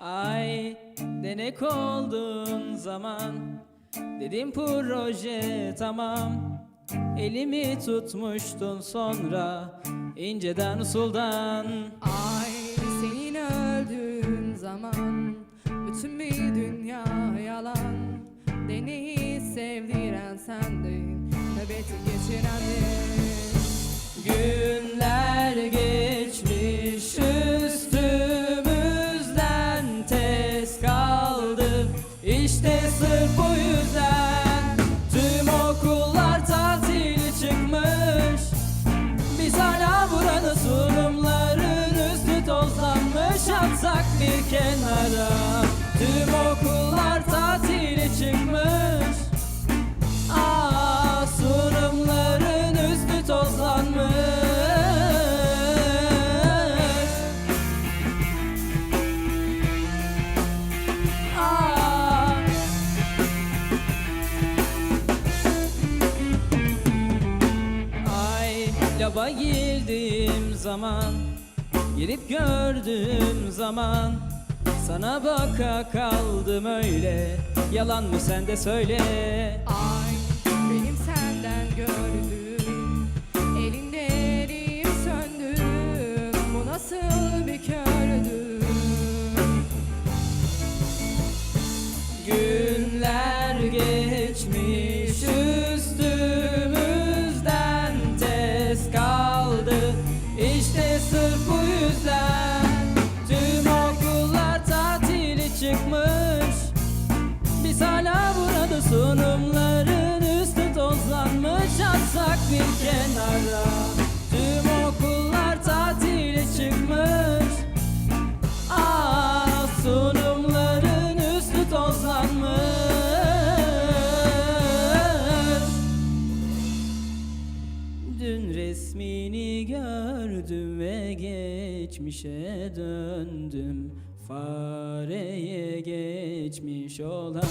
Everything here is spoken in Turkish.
Ay denek oldun zaman. Dedim proje tamam. Elimi tutmuştun sonra inceden usuldan Ay senin öldüğün zaman Bütün bir dünya yalan. Deneyi sevdiren sendin Nöbeti geçirendin Günler İşte sırf bu yüzden tüm okullar tatili çıkmış. Biz hala buranın sunumların üstü tozlanmış Atsak bir kenara. Tüm Ay laba girdiğim zaman Girip gördüğüm zaman. Sana baka kaldım öyle Yalan mı sen de söyle. Ay tozlanmış Atsak bir kenara tüm okullar tatili çıkmış. Aa, sunumların üstü tozlanmış. Dün resmini gördüm ve geçmişe döndüm. Fareye geçmiş olan